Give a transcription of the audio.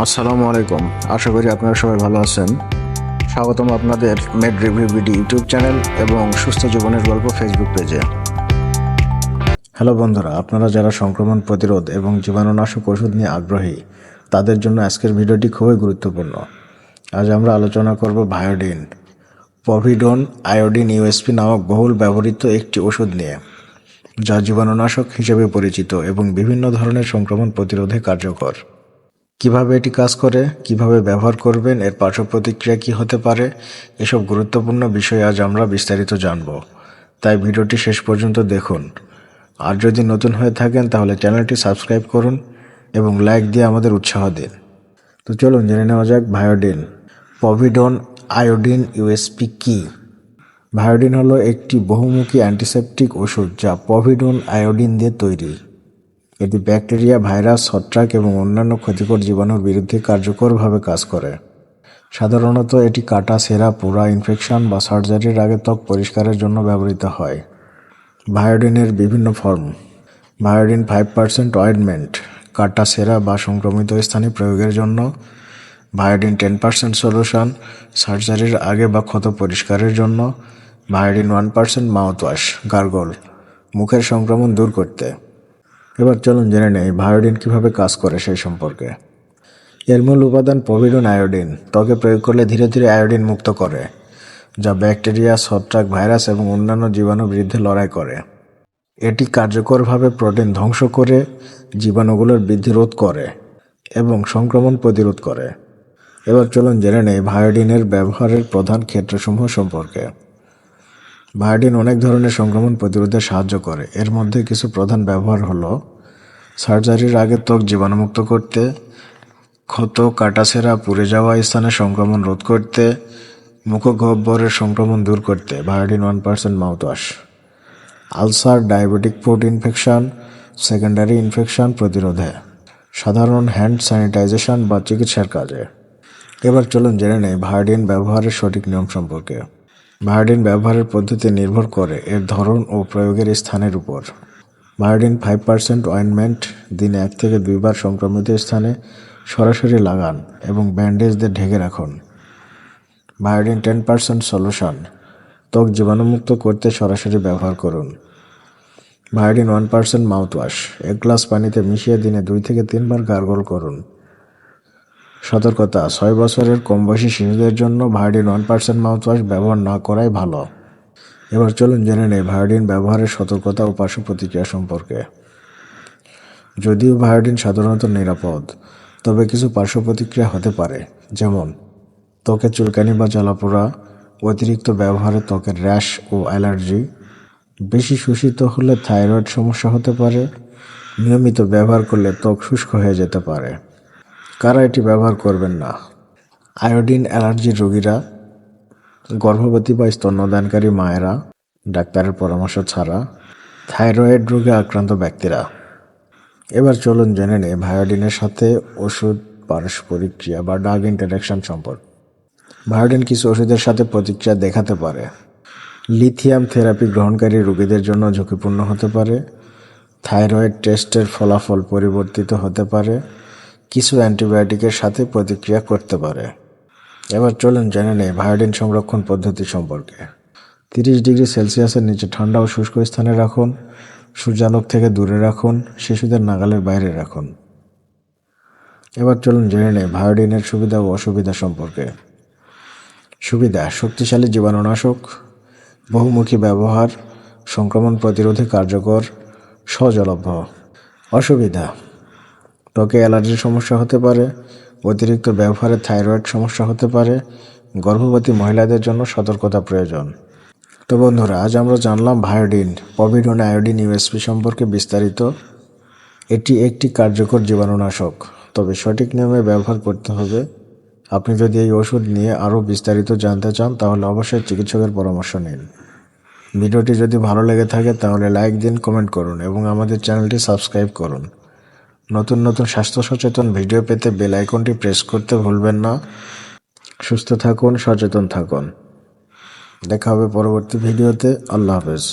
আসসালামু আলাইকুম। আশা করি আপনারা সবাই ভালো আছেন। স্বাগতম আপনাদের med review BD YouTube channel এবং সুস্থ জীবনের গল্প ফেসবুক পেজে। হ্যালো বন্ধুরা, আপনারা যারা সংক্রমণ প্রতিরোধ এবং জীবাণুনাশক ওষুধ নিয়ে আগ্রহী, তাদের জন্য আজকের ভিডিওটি খুবই গুরুত্বপূর্ণ। আজ আমরা আলোচনা করব ভায়োডিন পভিডন আয়োডিন ইউএসপি নামক বহুল ব্যবহৃত একটি ওষুধ নিয়ে, যা জীবাণুনাশক হিসেবে পরিচিত এবং বিভিন্ন ধরনের সংক্রমণ প্রতিরোধে কার্যকর। কীভাবে এটি কাজ করে, কীভাবে ব্যবহার করবেন, এর পার্শ্ব প্রতিক্রিয়া কী হতে পারে, এসব গুরুত্বপূর্ণ বিষয় আজ আমরা বিস্তারিত জানব। তাই ভিডিওটি শেষ পর্যন্ত দেখুন। আর যদি নতুন হয়ে থাকেন, তাহলে চ্যানেলটি সাবস্ক্রাইব করুন এবং লাইক দিয়ে আমাদের উৎসাহ দিন। তো চলুন জেনে নেওয়া যাক ভায়োডিন। পভিডন আয়োডিন ইউএসপি কি? ভায়োডিন হলো একটি বহুমুখী অ্যান্টিসেপটিক ওষুধ যা পভিডন আয়োডিন দিয়ে তৈরি। এটি ব্যাকটেরিয়া, ভাইরাস ছত্রাক এবং অন্যান্য ক্ষতিকর জীবাণুর বিরুদ্ধে কার্যকরভাবে কাজ করে। সাধারণত এটি কাটা, সেরা, পোড়া, ইনফেকশন বা সার্জারির আগে ত্বক পরিষ্কারের জন্য ব্যবহৃত হয়। ভায়োডিনের বিভিন্ন form. Viodin five percent ointment, কাটা, সেরা বা সংক্রমিত স্থানে প্রয়োগের জন্য। ভায়োডিন টেন পার্সেন্ট সলিউশন, সার্জারির আগে বা ক্ষত পরিষ্কারের জন্য। Viodin one percent mouthwash, gargle, মুখের সংক্রমণ দূর করতে। এবার চলুন জেনে নেই ভায়োডিন কীভাবে কাজ করে সেই সম্পর্কে। এর মূল উপাদান পভিডন আয়োডিন, ত্বকে প্রয়োগ করলে ধীরে ধীরে আয়োডিন মুক্ত করে, যা ব্যাকটেরিয়া, ছত্রাক ভাইরাস এবং অন্যান্য জীবাণু বিরুদ্ধে লড়াই করে। এটি কার্যকরভাবে প্রোটিন ধ্বংস করে, জীবাণুগুলোর বৃদ্ধি রোধ করে এবং সংক্রমণ প্রতিরোধ করে। এবার চলুন জেনে নেই ভায়োডিনের ব্যবহারের প্রধান ক্ষেত্রসমূহ সম্পর্কে। ভায়োডিন অনেক ধরনের সংক্রমণ প্রতিরোধে সাহায্য করে। এর মধ্যে কিছু প্রধান ব্যবহার হলো সার্জারির আগে ত্বক জীবাণুমুক্ত করতে, ক্ষত, কাটাছেঁড়া, পুড়ে যাওয়া স্থানে সংক্রমণ রোধ করতে, মুখগহ্বরের সংক্রমণ দূর করতে Viodin one percent mouthwash ulcer, diabetic foot infection, secondary infection প্রতিরোধে। সাধারণ হ্যান্ড স্যানিটাইজেশন বা চিকিৎসার কাজে। এবার চলুন জেনে নেই ভায়োডিন ব্যবহারের সঠিক নিয়ম সম্পর্কে। ভায়োডিন ব্যবহারের পদ্ধতি নির্ভর করে এর ধরন ও প্রয়োগের স্থানের উপর। ভায়োডিন ফাইভ পার্সেন্ট অয়েনমেন্ট দিনে এক থেকে দুইবার সংক্রমিত স্থানে সরাসরি লাগান এবং ব্যান্ডেজ দিয়ে ঢেকে রাখুন। ভায়োডিন টেন পার্সেন্ট সলিউশন ত্বক জীবাণুমুক্ত করতে সরাসরি ব্যবহার করুন। ভায়োডিন ওয়ান পার্সেন্ট মাউথওয়াশ এক গ্লাস পানিতে মিশিয়ে দিনে দুই থেকে তিনবার গার্গল করুন। সতর্কতা, ছয় বছরের কম বয়সী শিশুদের জন্য ভায়োডিন ওয়ান পার্সেন্ট মাউথওয়াশ ব্যবহার না করাই ভালো। এবার চলুন জেনে নেই ভায়োডিন ব্যবহারের সতর্কতা ও পার্শ্ব প্রতিক্রিয়া সম্পর্কে। যদিও ভায়োডিন সাধারণত নিরাপদ, তবে কিছু পার্শ্ব প্রতিক্রিয়া হতে পারে, যেমন ত্বকে চুলকানি বা জ্বালাপোড়া, অতিরিক্ত ব্যবহারে ত্বকের র্যাশ ও অ্যালার্জি, বেশি শোষিত হলে থাইরয়েড সমস্যা হতে পারে, নিয়মিত ব্যবহার করলে ত্বক শুষ্ক হয়ে যেতে পারে। কারা এটি ব্যবহার করবেন না? আয়োডিন অ্যালার্জির রোগীরা, গর্ভবতী বা স্তন্যদানকারী মায়েরা, ডাক্তারের পরামর্শ ছাড়া থাইরয়েড রোগে আক্রান্ত ব্যক্তিরা। এবার চলুন জেনে নেই ভায়োডিনের সাথে ওষুধ, পারস্পরিক ক্রিয়া বা ডাগ ইন্টারাকশন সম্পর্ক। ভায়োডিন কিছু ওষুধের সাথে প্রতিক্রিয়া দেখাতে পারে। লিথিয়াম থেরাপি গ্রহণকারী রোগীদের জন্য ঝুঁকিপূর্ণ হতে পারে। থাইরয়েড টেস্টের ফলাফল পরিবর্তিত হতে পারে। কিছু অ্যান্টিবায়োটিকের সাথে প্রতিক্রিয়া করতে পারে। এবার চলুন জেনে নেই ভায়োডিন সংরক্ষণ পদ্ধতি সম্পর্কে। তিরিশ ডিগ্রি সেলসিয়াসের নিচে ঠান্ডা ও শুষ্ক স্থানে রাখুন, সূর্যালোক থেকে দূরে রাখুন, শিশুদের নাগালের বাইরে রাখুন। এবার চলুন জেনে নেই ভায়োডিনের সুবিধা ও অসুবিধা সম্পর্কে। সুবিধা, শক্তিশালী জীবাণুনাশক, বহুমুখী ব্যবহার, সংক্রমণ প্রতিরোধে কার্যকর সজলভ্য অসুবিধা ত্বকে অ্যালার্জির সমস্যা হতে পারে, অতিরিক্ত ব্যবহারে থাইরয়েড সমস্যা হতে পারে, গর্ভবতী মহিলাদের জন্য সতর্কতা প্রয়োজন। তো বন্ধুরা, আজ আমরা জানলাম ভায়োডিন পভিডন আয়োডিন ইউএসপি সম্পর্কে বিস্তারিত। এটি একটি কার্যকর জীবাণুনাশক, তবে সঠিক নিয়মে ব্যবহার করতে হবে। আপনি যদি এই ওষুধ নিয়ে আরও বিস্তারিত জানতে চান, তাহলে অবশ্যই চিকিৎসকের পরামর্শ নিন। ভিডিওটি যদি ভালো লেগে থাকে, তাহলে লাইক দিন, কমেন্ট করুন এবং আমাদের চ্যানেলটি সাবস্ক্রাইব করুন। নতুন নতুন স্বাস্থ্য সচেতন ভিডিও পেতে বেল আইকনটি প্রেস করতে ভুলবেন না। সুস্থ থাকুন, সচেতন থাকুন। দেখা হবে পরবর্তী ভিডিওতে। আল্লাহ হাফেজ।